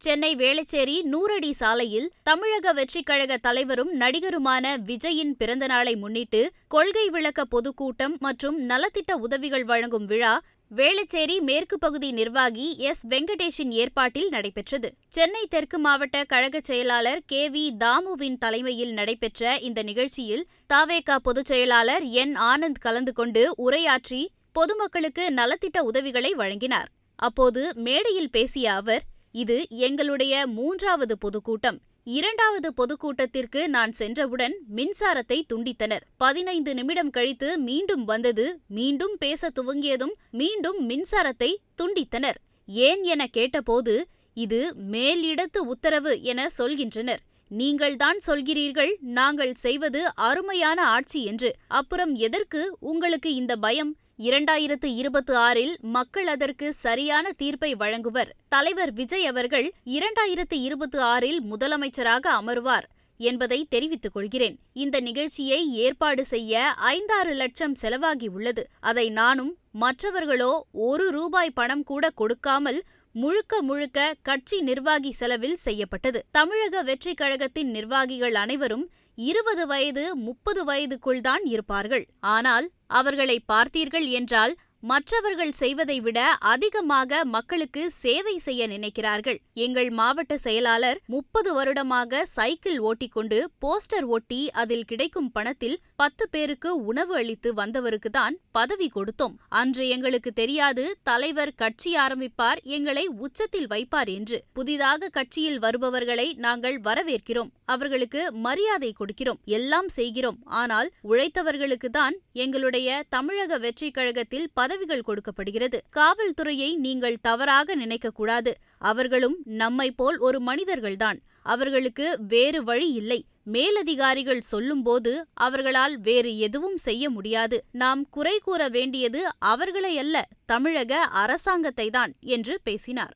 சென்னை வேளச்சேரி நூறடி சாலையில் தமிழக வெற்றிக் கழக தலைவரும் நடிகருமான விஜயின் பிறந்தநாளை முன்னிட்டு கொள்கை விளக்க பொதுக்கூட்டம் மற்றும் நலத்திட்ட உதவிகள் வழங்கும் விழா வேளச்சேரி மேற்கு பகுதி நிர்வாகி எஸ். வெங்கடேஷின் ஏற்பாட்டில் நடைபெற்றது. சென்னை தெற்கு மாவட்ட கழக செயலாளர் கே. வி. தாமுவின் தலைமையில் நடைபெற்ற இந்த நிகழ்ச்சியில் தாவேகா பொதுச் செயலாளர் என். ஆனந்த் கலந்து கொண்டு உரையாற்றி பொதுமக்களுக்கு நலத்திட்ட உதவிகளை வழங்கினார். அப்போது மேடையில் பேசிய அவர் இது எங்களுடைய மூன்றாவது பொதுக்கூட்டம். இரண்டாவது பொதுக்கூட்டத்திற்கு நான் சென்றவுடன் மின்சாரத்தை துண்டித்தனர். பதினைந்து நிமிடம் கழித்து மீண்டும் வந்தது மீண்டும் பேச துவங்கியதும் மீண்டும் மின்சாரத்தை துண்டித்தனர். ஏன் என கேட்டபோது இது மேலிடத்து உத்தரவு என சொல்கின்றனர். நீங்கள்தான் சொல்கிறீர்கள் நாங்கள் செய்வது அருமையான ஆட்சி என்று. அப்புறம் எதற்கு உங்களுக்கு இந்த பயம்? இரண்டாயிரத்து இருபத்தி ஆறில் மக்கள் அதற்கு சரியான தீர்ப்பை வழங்குவர். தலைவர் விஜய் அவர்கள் இரண்டாயிரத்து இருபத்தி ஆறில் முதலமைச்சராக அமர்வார் என்பதை தெரிவித்துக் கொள்கிறேன். இந்த நிகழ்ச்சியை ஏற்பாடு செய்ய ஐந்தாறு லட்சம் செலவாகி உள்ளது. அதை நானும் மற்றவர்களோ ஒரு ரூபாய் பணம் கூட கொடுக்காமல் முழுக்க முழுக்க கட்சி நிர்வாகி செலவில் செய்யப்பட்டது. தமிழக வெற்றிக் கழகத்தின் நிர்வாகிகள் அனைவரும் இருபது வயது முப்பது வயதுக்குள்தான் இருப்பார்கள். ஆனால் அவர்களை பார்த்தீர்கள் என்றால் மற்றவர்கள் செய்வதை விட அதிகமாக மக்களுக்கு சேவை செய்ய நினைக்கிறார்கள். எங்கள் மாவட்ட செயலாளர் முப்பது வருடமாக சைக்கிள் ஓட்டிக்கொண்டு போஸ்டர் ஒட்டி அதில் கிடைக்கும் பணத்தில் பத்து பேருக்கு உணவு அளித்து வந்தவருக்கு தான் பதவி கொடுத்தோம். அன்று எங்களுக்கு தெரியாது தலைவர் கட்சி ஆரம்பிப்பார் எங்களை உச்சத்தில் வைப்பார் என்று. புதிதாக கட்சியில் வருபவர்களை நாங்கள் வரவேற்கிறோம். அவர்களுக்கு மரியாதை கொடுக்கிறோம். எல்லாம் செய்கிறோம். ஆனால் உழைத்தவர்களுக்கு தான் எங்களுடைய தமிழக வெற்றிக் கழகத்தில் பதவிகள் கொடுக்கப்படுகிறது. காவல்துறையை நீங்கள் தவறாக நினைக்கக்கூடாது. அவர்களும் நம்மை போல் ஒரு மனிதர்கள்தான். அவர்களுக்கு வேறு வழி இல்லை. மேலதிகாரிகள் சொல்லும்போது அவர்களால் வேறு எதுவும் செய்ய முடியாது. நாம் குறை கூற வேண்டியது அவர்களை அல்ல தமிழக அரசாங்கத்தை தான் என்று பேசினார்.